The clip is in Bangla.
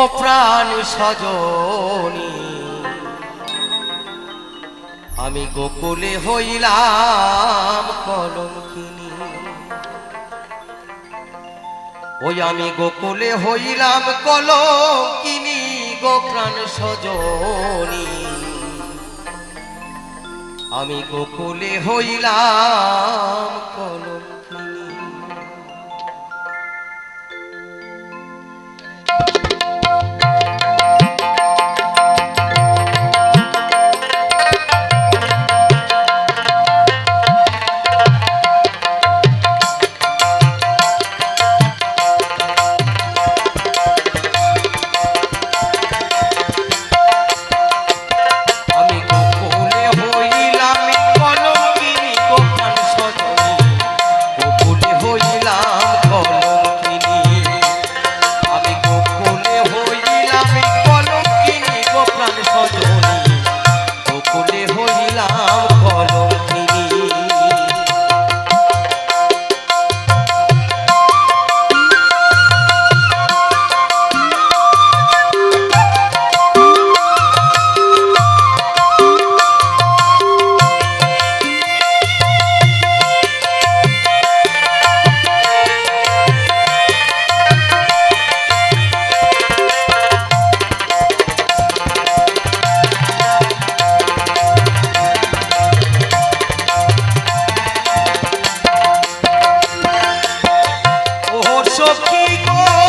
ও প্রাণ সজনী। আমি গোকুলে হইলাম কলঙ্কিনী। ওই আমি গোকুলে হইলাম কলঙ্কিনী গোপ্রাণ সজনী। আমি গোকুলে হইলাম কলঙ্কিনী। সখী গো।